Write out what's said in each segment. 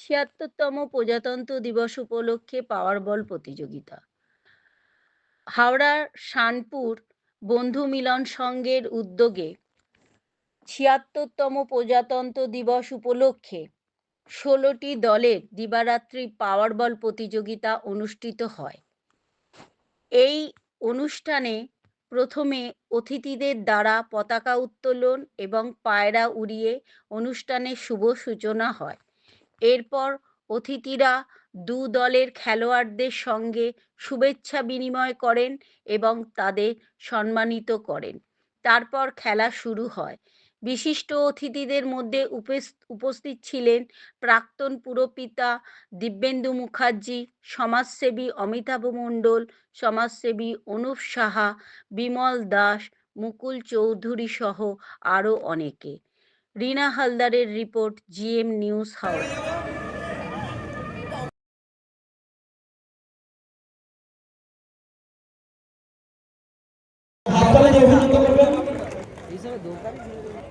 ছিয়াত্তরতম প্রজাতন্ত্র দিবস উপলক্ষে পাওয়ার বল প্রতিযোগিতা। হাওড়ার শানপুর বন্ধু মিলন সংঘের উদ্যোগে ছিয়াত্তরতম প্রজাতন্ত্র দিবস উপলক্ষে ষোলোটি দলের দিবারাত্রি পাওয়ার বল প্রতিযোগিতা অনুষ্ঠিত হয়। এই অনুষ্ঠানে প্রথমে অতিথিদের দ্বারা পতাকা উত্তোলন এবং পায়রা উড়িয়ে অনুষ্ঠানের শুভ সূচনা হয়। এরপর অতিথিরা দু দলের খেলোয়াড়দের সঙ্গে শুভেচ্ছা বিনিময় করেন এবং তাদের সম্মানিত করেন। তারপর খেলা শুরু হয়। বিশিষ্ট অতিথিদের মধ্যে উপস্থিত ছিলেন প্রাক্তন পুরপিতা দিব্যেন্দু মুখার্জি, সমাজসেবী অমিতাভ মণ্ডল, সমাজসেবী অনুপ সাহা, বিমল দাস, মুকুল চৌধুরী সহ আরও অনেকে। রিনা হালদারের রিপোর্ট জিএম নিউজ হাওড়া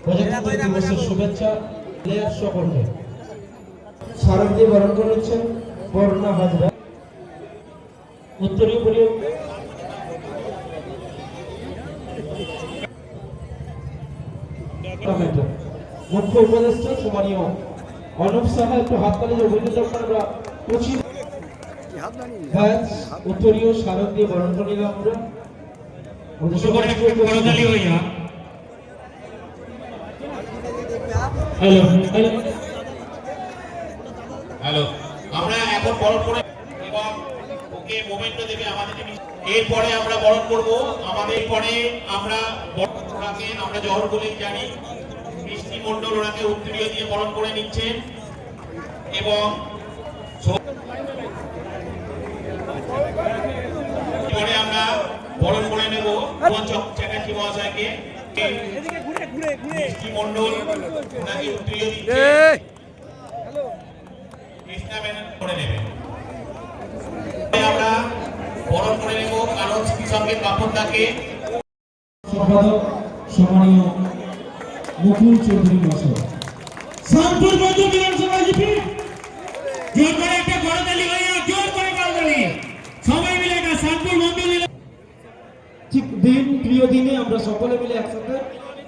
প্রজাতন্ত্র দিবসের শুভেচ্ছা প্লেয়ার সকলকে স্মারক দিয়ে বরণ করে নিচ্ছেন বরুণা হাজরা। উত্তরীয় কমেন্টার। মুখ্য উপদেষ্টা সম্মানীয় অনুপ সাহা একটু দিয়ে অভিনন্দন আমরা পঁচিশ উত্তরীয় স্মারক দিয়ে বরণ করে আমরা আমাদের সকলে সবার একটু করতালি হইয়া হ্যালো হ্যালো হ্যালো আমরা এখন বরণ করে এবং ওকে মোমেন্টও দেবে আমাদের এরপরে আমরা বরণ করব। আমাদের পরে আমরা ওনাকে আমরা জহর বলেই জানি। মিষ্টি মণ্ডল ওনাকে উত্তরীয় দিয়ে বরণ করে নিচ্ছেন এবং পরে আমরা বরণ করে নেব। চ্যাটার্জি মহাশয়কে। আমরা বরণ করে নেব কারণ সঙ্গে কাপড়দাকে সম্পাদক সম্মানীয় মুকুল চৌধুরী মহাশয়। জিপি জোর করে একটা করতালি হইয়া জোর করে করতালি সবাই মিলে একটা শান্তির বন্ধু মিলে ঠিক দিন আমরা সকলে মিলে একসাথে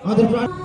আমাদের প্রাণ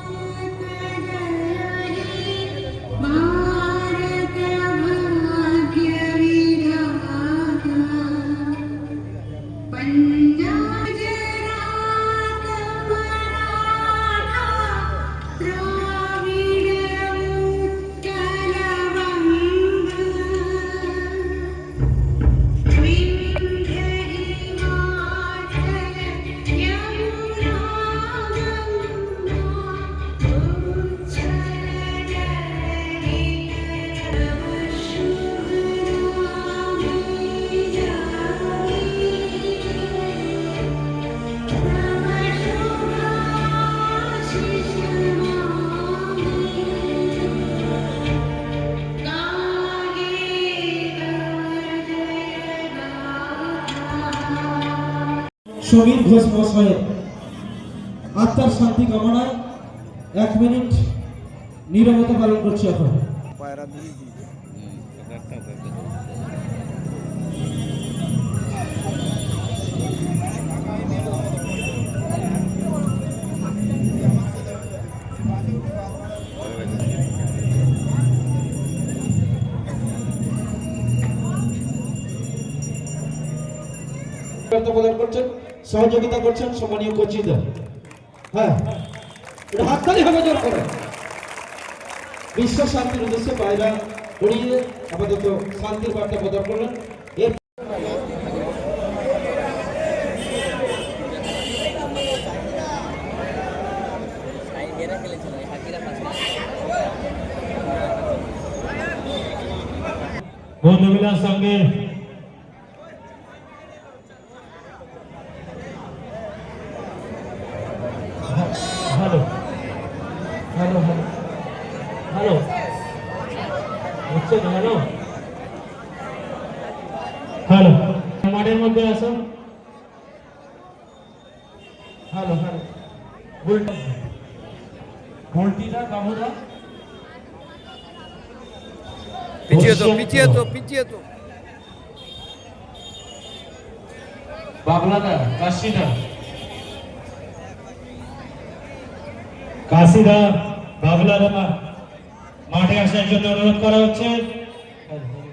সমীর ঘোষ মহাশয়ের আত্মার শান্তি কামনায় এক মিনিট নীরবতা পালন করছি এখন। প্রদান করছেন। সহযোগিতা করছেন সম্মানীয় কোচিদা হ্যাঁ। জোর করে। বিশ্ব শান্তির উদ্দেশ্যে পায়রা উড়িয়ে আপাতত শান্তির বার্তা প্রদান করলেন। এর সঙ্গে হ্যালো হ্যালো হ্যালো হ্যালো হচ্ছে না হ্যালো। হ্যালো। মাঠের মধ্যে আসো। Hello hello. উল্টা ঘন্টিটা পিছিয়ে তো পিছিয়ে তো পিছিয়ে তো। বাবলাদা কাশিদা। কাশিদা বাবলাদা মাঠে আসার জন্য অনুরোধ করা হচ্ছে হ্যালো হ্যালো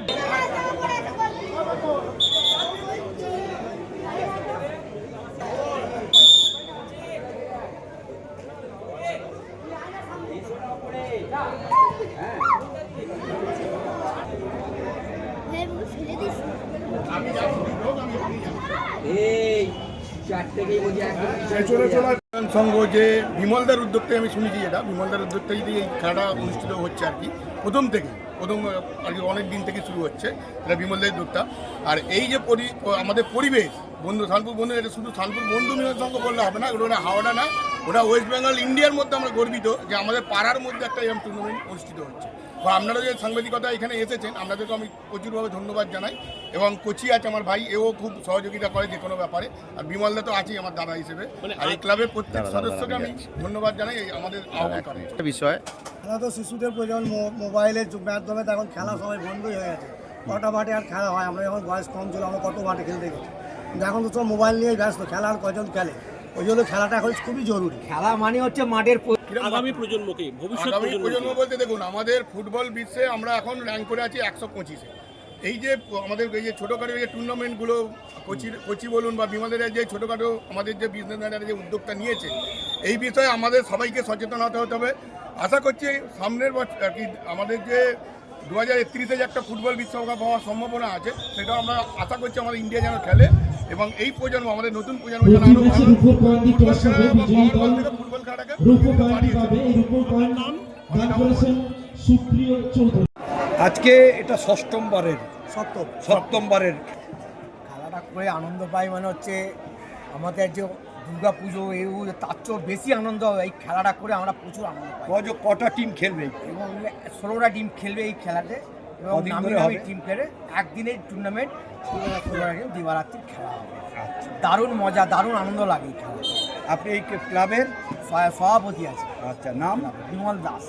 সংঘ যে বিমলদার উদ্যোগটাই আমি শুনেছি এটা বিমলদার উদ্যোগটাই এই খেলাটা অনুষ্ঠিত হচ্ছে আর কি প্রথম থেকে প্রথম আর কি অনেক দিন থেকে শুরু হচ্ছে এটা বিমলদার উদ্যোগটা। আর এই যে পরি আমাদের পরিবেশ বন্ধু শানপুর বন্ধু এটা শুধু শানপুর বন্ধু মিলন সংঘ বললে হবে না ওটা হাওড়া না ওটা ওয়েস্ট বেঙ্গল ইন্ডিয়ার মধ্যে আমরা গর্বিত যে আমাদের পাড়ার মধ্যে একটা এরকম টুর্নামেন্ট অনুষ্ঠিত হচ্ছে। আপনারা যে সাংবাদিকতা এখানে এসেছেন আপনাদেরকে আমি প্রচুরভাবে ধন্যবাদ জানাই। এবং কোচি আছে আমার ভাই এও খুব সহযোগিতা করে যে কোনো ব্যাপারে। আর বিমলদা তো আছেই আমার দাদা হিসেবে। আর এই ক্লাবের প্রত্যেক সদস্যকে আমি ধন্যবাদ জানাই এই আমাদের আহ্বান করে একটা বিষয়। খেলা তো শিশুদের প্রয়োজন মো- মোবাইলের যুগ মাধ্যমে এখন খেলা সবাই বন্ধই হয়ে গেছে। কটা মাঠে আর খেলা হয়? আমরা যখন বয়স কম ছিল আমরা কত মাঠে খেলতে গেছি। এখন তো সব মোবাইল নিয়েই ব্যস্ত খেলা আর কজন খেলে? ওই জন্য খেলাটা এখন খুবই জরুরি। খেলা মানে হচ্ছে মাঠের আগামী প্রজন্মকে আগামী প্রজন্ম বলতে দেখুন আমাদের ফুটবল বিশ্বে আমরা এখন র্যাঙ্ক করে আছি একশো পঁচিশে। এই যে আমাদের এই যে ছোটোখাটো যে টুর্নামেন্টগুলো কোচি কোচি বলুন বা বিমাদের যে ছোটোখাটো আমাদের যে বিজনেসম্যানরা যে উদ্যোগটা নিয়েছে এই বিষয়ে আমাদের সবাইকে সচেতন হতে হতে হবে। আশা করছি সামনের বছর আর কি আমাদের যে দু হাজার একত্রিশে যে একটা ফুটবল বিশ্বকাপ হওয়ার সম্ভাবনা আছে সেটা আমরা আশা করছি আমাদের ইন্ডিয়া যেন খেলে। এবং এই প্রজন্ম আমাদের নতুন প্রজন্ম যেন আরও ফুটবল খেলাটাকে এই আজকে এটা ষষ্ঠমবারের সত্য সপ্তমবারের। খেলাটা করে আনন্দ পাই মানে হচ্ছে আমাদের যে দুর্গা পুজো এও তার চেয়েও বেশি আনন্দ হয়। এই খেলাটা করে আমরা প্রচুর আনন্দ পাই। কটা টিম খেলবে? এবং ষোলোটা টিম খেলবে এই খেলাতে। এবং নামি টিম খেলে একদিনের টুর্নামেন্ট দিবারাত্রির খেলা হবে। দারুণ মজা দারুণ আনন্দ লাগে এই খেলা। আপনি এই ক্লাবের? সভা- সভাপতি আছে আচ্ছা নাম? বিমল দাস।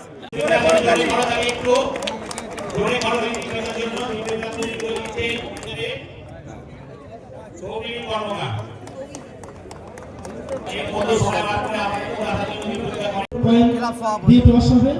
ক্লাব সভাপতি।